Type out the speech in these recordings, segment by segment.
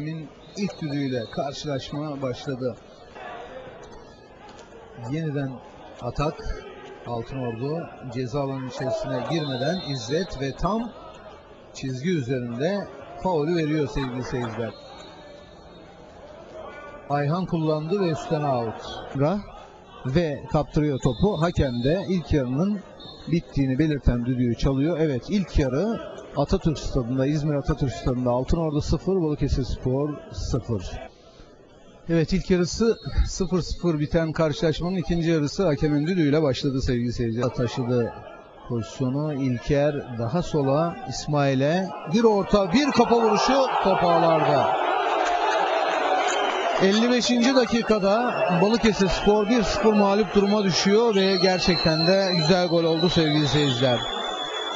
Min ilk düdüğüyle karşılaşma başladı. Yeniden atak. Altınordu ceza alanının içerisine girmeden İzzet ve tam çizgi üzerinde faulü veriyor sevgili seyirciler. Ayhan kullandı ve üstten out. Ve kaptırıyor topu. Hakem de ilk yarının bittiğini belirten düdüğü çalıyor. Evet ilk yarı Atatürk Stadı'nda, İzmir Atatürk Stadı'nda Altınordu 0, Balıkesir Spor 0. Evet ilk yarısı 0-0 biten karşılaşmanın ikinci yarısı hakemin düdüğüyle başladı sevgili seyirciler. Taşıdı pozisyonu İlker daha sola İsmail'e bir orta bir kafa vuruşu top ağlarda. 55. dakikada Balıkesir Spor 1-0 mağlup duruma düşüyor ve gerçekten de güzel gol oldu sevgili seyirciler.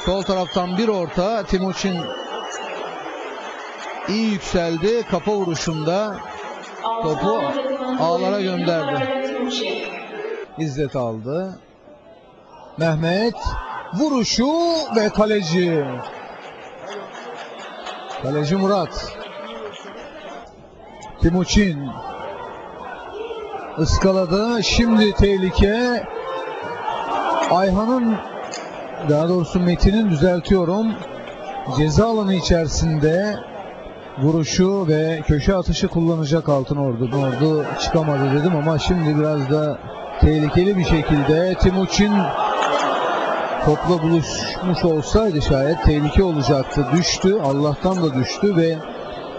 Sol taraftan bir orta Timuçin iyi yükseldi kafa vuruşunda topu ağlara gönderdi. İzzet aldı. Mehmet vuruşu ve kaleci. Kaleci Murat. Timuçin ıskaladı. Şimdi tehlike. Ayhan'ın daha doğrusu Metin'in düzeltiyorum. Ceza alanı içerisinde vuruşu ve köşe atışı kullanacak Altın Ordu. Ordu çıkamadı dedim ama şimdi biraz da tehlikeli bir şekilde Timuçin topla buluşmuş olsaydı şayet tehlike olacaktı. Düştü. Allah'tan da düştü ve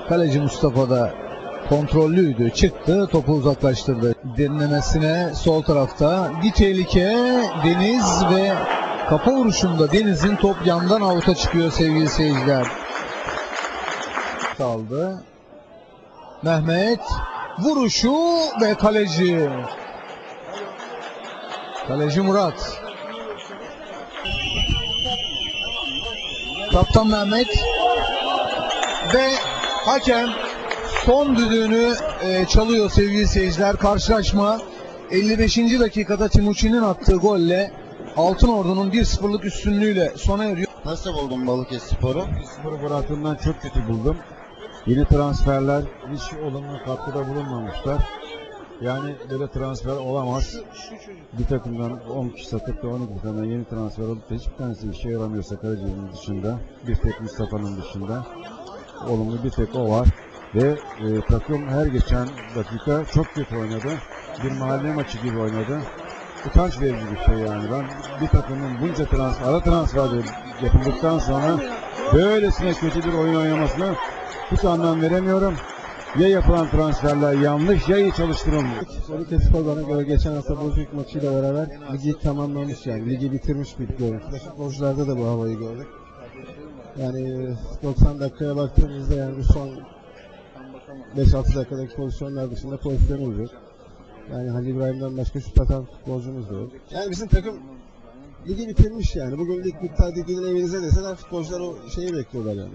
kaleci Mustafa da kontrollüydü. Çıktı. Topu uzaklaştırdı. Derinlemesine sol tarafta bir tehlike Deniz ve kafa vuruşunda Deniz'in top yandan avuta çıkıyor sevgili seyirciler. Kaldı. Mehmet vuruşu ve kaleci. Kaleci Murat. Kaptan Mehmet ve hakem son düdüğünü e, çalıyor sevgili seyirciler. Karşılaşma 55. dakikada Timuçin'in attığı golle Altın Ordu'nun 1-0'lık üstünlüğüyle sona eriyor. Nasıl buldun Balıkesir Spor'u? Sporu bıraktığımdan çok kötü buldum. Yeni transferler hiç olumlu katkıda bulunmamışlar. Yani böyle transfer olamaz. Bir takımdan 10 kişi satıp da 12 tane yeni transfer olup da hiçbir tanesi işe yaramıyorsa Karaca'nın dışında, bir tek Mustafa'nın dışında olumlu bir tek o var. Ve e, takım her geçen dakika çok kötü oynadı. Bir mahalle maçı gibi oynadı. Utanç verici bir şey yani. Ben bir takımın bunca transfer, ara transfer yapıldıktan sonra böylesine kötü bir oyun oynamasına hiç anlam veremiyorum. Ya yapılan transferler yanlış ya iyi çalıştırılmıyor. Balıkesir Spor bana göre geçen hafta Bozüyük maçıyla beraber ligi tamamlamış yani. Ligi bitirmiş bir görüntü. Futbolcularda da bu havayı gördük. Yani 90 dakikaya baktığımızda yani son 5-6 dakikadaki pozisyonlar dışında pozisyonumuz yok. Yani Halil İbrahim'den başka şut atan futbolcumuz da yok. Yani bizim takım ligi bitirmiş yani. Bugün lig bitti hadi gidin evinize deseler futbolcular o şeyi bekliyorlar yani.